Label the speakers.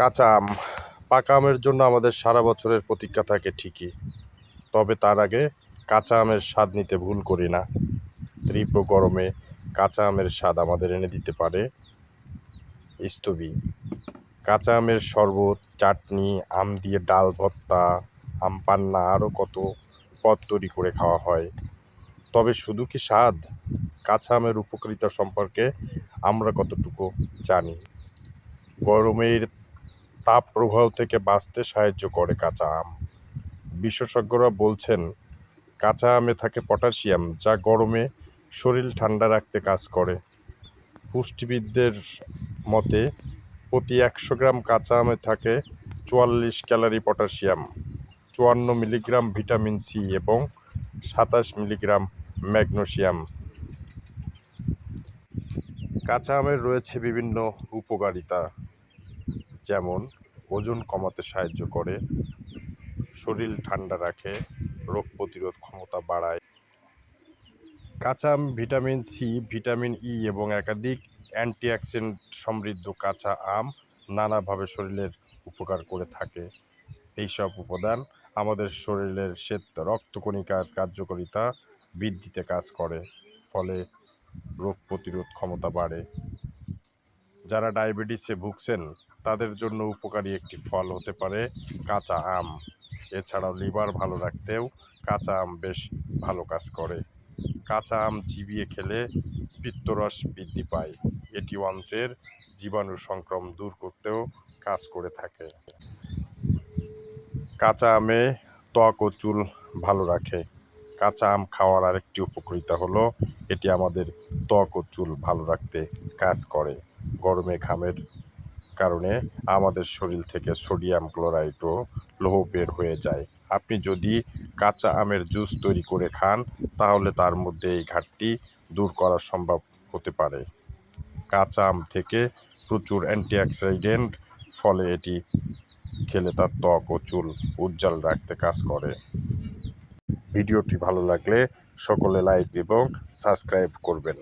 Speaker 1: কাঁচা আম, পাকা আমের জন্য আমাদের সারা বছরের প্রতীক্ষা থাকে ঠিকই। তবে তার আগে কাঁচা আমের স্বাদ নিতে ভুল করি না। তীব্র গরমে কাঁচা আমের স্বাদ আমাদের এনে দিতে পারে স্তবি কাঁচা আমের শরবত, চাটনি, আম দিয়ে ডাল ভর্তা, আম পান্না আরও কত পদ তৈরি করে খাওয়া হয়। তবে শুধু কি স্বাদ? কাঁচা আমের উপকারিতা সম্পর্কে আমরা কতটুকু জানি? গরমের তাপ প্রবাহ থেকে বাঁচতে সাহায্য করে কাঁচা আম। বিশেষজ্ঞরা বলছেন, কাঁচা আমে থাকে পটাশিয়াম, যা গরমে শরীর ঠান্ডা রাখতে কাজ করে। পুষ্টিবিদদের মতে, প্রতি একশো গ্রাম কাঁচা আমে থাকে চুয়াল্লিশ ক্যালোরি পটাশিয়াম, চুয়ান্ন মিলিগ্রাম ভিটামিন সি এবং সাতাশ মিলিগ্রাম ম্যাগনেশিয়াম কাঁচা আমের রয়েছে বিভিন্ন উপকারিতা। যেমন ওজন কমাতে সাহায্য করে, শরীর ঠান্ডা রাখে, রোগ প্রতিরোধ ক্ষমতা বাড়ায়। কাঁচা আম ভিটামিন সি, ভিটামিন ই এবং একাধিক অ্যান্টিঅক্সিডেন্ট সমৃদ্ধ কাঁচা আম নানাভাবে শরীরের উপকার করে থাকে। এইসব উপাদান আমাদের শরীরের শ্বেত রক্তকণিকার কার্যকারিতা বৃদ্ধিতে কাজ করে, ফলে রোগ প্রতিরোধ ক্ষমতা বাড়ে। যারা ডায়াবেটিসে ভুগছেন তাদের জন্য উপকারী একটি ফল হতে পারে কাঁচা আম। এছাড়াও লিভার ভালো রাখতেও কাঁচা আম বেশ ভালো কাজ করে। কাঁচা আম চিবিয়ে খেলে পিত্তরস বৃদ্ধি পায়। এটি অন্ত্রের জীবাণু সংক্রম দূর করতেও কাজ করে থাকে। কাঁচা আমে ত্বক ও চুল ভালো রাখে। কাঁচা আম খাওয়ার আরেকটি উপকারিতা হলো, এটি আমাদের ত্বক ও চুল ভালো রাখতে কাজ করে। গরমে ঘামের কারণে আমাদের শরীর থেকে সোডিয়াম ক্লোরাইড ও লৌহ বের হয়ে যায়। আপনি যদি কাঁচা আমের জুস তৈরি করে খান, তাহলে তার মধ্যে এই ঘাটতি দূর করা সম্ভব হতে পারে। কাঁচা আম থেকে প্রচুর অ্যান্টিঅক্সিডেন্ট, ফলে এটি খেলে তার ত্বক ও চুল উজ্জ্বল রাখতে কাজ করে। ভিডিওটি ভালো লাগলে সকলে লাইক এবং সাবস্ক্রাইব করবেন।